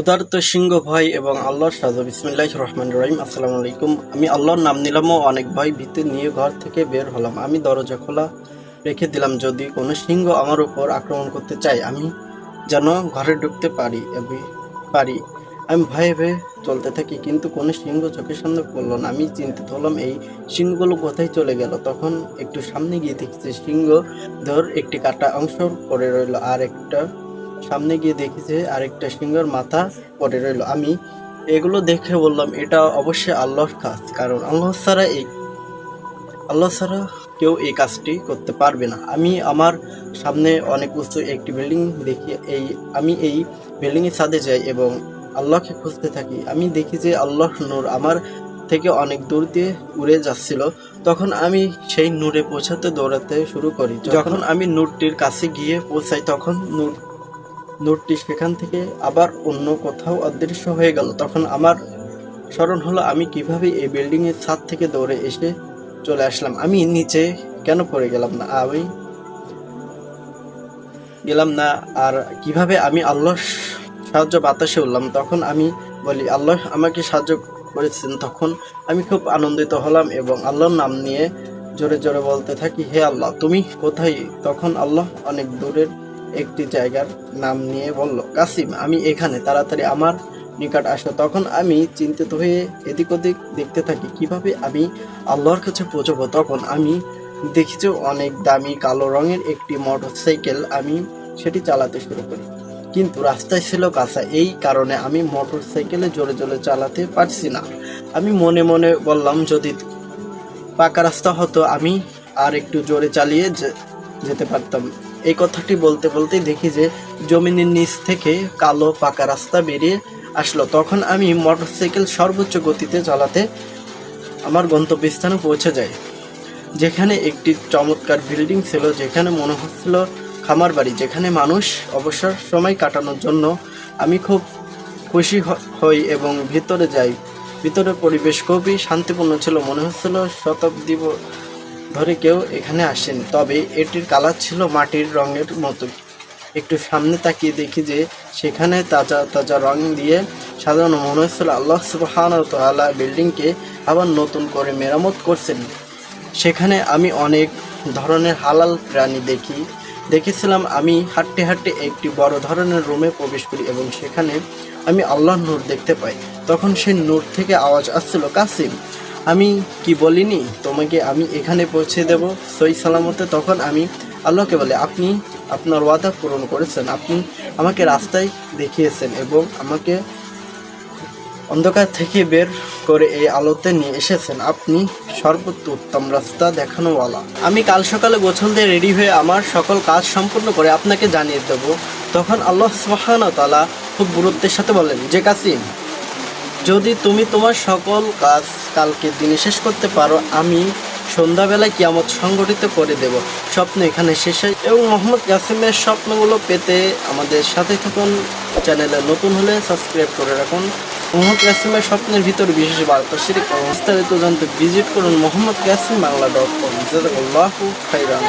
ক্ষুধার্ত সিংহ ভয় এবং আল্লাহর সাজা বিসমিল্লাহ রহমান রহিম, আসসালামু আলাইকুম। আমি আল্লাহর নাম নিলাম ও অনেক ভয় ভীতি নিয়ে ঘর থেকে বের হলাম। আমি দরজা খোলা রেখে দিলাম যদি কোনো সিংহ আমার উপর আক্রমণ করতে চায়, আমি যেন ঘরে ঢুকতে পারি পারি। আমি ভয়ে ভয়ে চলতে থাকি, কিন্তু কোনো সিংহ চোখের সামনে পড়ল না। আমি চিন্তিত হলাম, এই সিংহগুলো কোথায় চলে গেল? তখন একটু সামনে গিয়ে দেখছি সিংহ ধর একটি কাটা অংশ পড়ে রইল আর একটা সামনে গিয়ে দেখি যে আরেকটা সিংহের মাথা পড়ে রইল। আমি এগুলো দেখে বললাম, এটা অবশ্যই আল্লাহর কাজ, কারণ আল্লাহ ছাড়া এই, আল্লাহ ছাড়া কেউ এই কাজটি করতে পারবে না। আমি আমার সামনে অনেক উঁচু একটি বিল্ডিং দেখি, এই, আমি এই বিল্ডিং এর ছাদে যাই এবং আল্লাহকে খুঁজতে থাকি। আমি দেখি যে আল্লাহ নূর আমার থেকে অনেক দূর দিয়ে উড়ে যাচ্ছিল। তখন আমি সেই নূরে পৌঁছাতে দৌড়াতে শুরু করি। যখন আমি নূরটির কাছে গিয়ে পৌঁছাই, তখন নূর নূরটি সেখান থেকে আবার অন্য কোথাও অদৃশ্য হয়ে গেল। তখন আমার স্মরণ হলো, আমি কীভাবে এই বিল্ডিং এর ছাদ থেকে দৌড়ে এসে চলে আসলাম। আমি নিচে কেন পড়ে গেলাম না? আমি গেলাম না, আর কীভাবে আমি আল্লাহর সাহায্য বাতাসে উঠলাম? তখন আমি বলি, আল্লাহ আমাকে সাহায্য করেছেন। তখন আমি খুব আনন্দিত হলাম এবং আল্লাহর নাম নিয়ে জোরে জোরে বলতে থাকি, হে আল্লাহ, তুমি কোথায়? তখন আল্লাহ অনেক দূরের একটি জায়গার নাম নিয়ে বলল, কাসিম, আমি এখানে। তাড়াতাড়ি আমার নিকট আসো। তখন আমি চিন্তিত হয়ে এদিক ওদিক দেখতে থাকি, কীভাবে আমি আল্লাহর কাছে পৌঁছবো। তখন আমি দেখি যে অনেক দামি কালো রঙের একটি মোটর সাইকেল আমি সেটি চালাতে শুরু করি। কিন্তু রাস্তায় ছিল কাঁচা। এই কারণে আমি মোটর সাইকেলে জোরে জোরে চালাতে পারছি না। আমি মনে মনে বললাম, যদি পাকা রাস্তা হতো, আমি আর একটু জোরে চালিয়ে যেতে পারতাম। এই কথাটি বলতে বলতেই দেখি যে জমিনের নিচ থেকে কালো পাকা রাস্তা বেরিয়ে আসলো। তখন আমি মোটরসাইকেল সর্বোচ্চ গতিতে চালাতে আমার গন্তব্যস্থানে পৌঁছে যাই। যেখানে একটি চমৎকার বিল্ডিং ছিল, যেখানে মনে হচ্ছিল খামার বাড়ি, যেখানে মানুষ অবসর সময় কাটানোর জন্য আমি খুব খুশি হই এবং ভিতরে যাই। ভিতরে পরিবেশ খুবই শান্তিপূর্ণ ছিল, মনে হচ্ছিল শতাব্দী ধরে কেউ এখানে আসেন, তবে এটির কালার ছিল মাটির রঙের মতো। একটু সামনে তাকিয়ে দেখি যে সেখানে তাজা তাজা রং দিয়ে সাধারণ মনে হচ্ছিল আল্লাহ সুবহান তাআলা বিল্ডিংকে আবার নতুন করে মেরামত করছেন। সেখানে আমি অনেক ধরনের হালাল প্রাণী দেখি, দেখেছিলাম আমি হাঁটতে হাঁটতে একটি বড় ধরনের রুমে প্রবেশ করি এবং সেখানে আমি আল্লাহর নূর দেখতে পাই। তখন সেই নূর থেকে আওয়াজ আসছিল, কাসিম আমি কি বলিনি? তোমাকে আমি এখানে পৌঁছে দেব। সই সালামতে তখন আমি আল্লাহকে বলে, আপনি আপনার ওয়াদা পূরণ করেছেন। আপনি আমাকে রাস্তায় দেখিয়েছেন এবং আমাকে অন্ধকার থেকে বের করে এই আলোতে নিয়ে এসেছেন। আপনি সর্বোচ্চ উত্তম রাস্তা দেখানোওয়ালা। আমি কাল সকালে গোছল দিয়ে রেডি হয়ে আমার সকল কাজ সম্পূর্ণ করে আপনাকে জানিয়ে দেব। তখন আল্লাহ সুবহান তালা খুব গুরুত্বের সাথে বলেন যে কাসিম যদি তুমি তোমার সকল কাজ কালকে দিনে শেষ করতে পারো, আমি সন্ধ্যাবেলায় কিয়ামত সংগঠিত করে দেব। স্বপ্ন এখানে শেষ হয়। এবং মোহাম্মদ কাসিমের স্বপ্নগুলো পেতে আমাদের সাথে থাকুন। চ্যানেলে নতুন হলে সাবস্ক্রাইব করে রাখুন। মোহাম্মদ কাসিমের স্বপ্নের ভিতর বিশেষ বার্তা, শিরিক বিস্তারিত জানতে ভিজিট করুন মোহাম্মদ কাসিম বাংলা ডট কম। খাইরান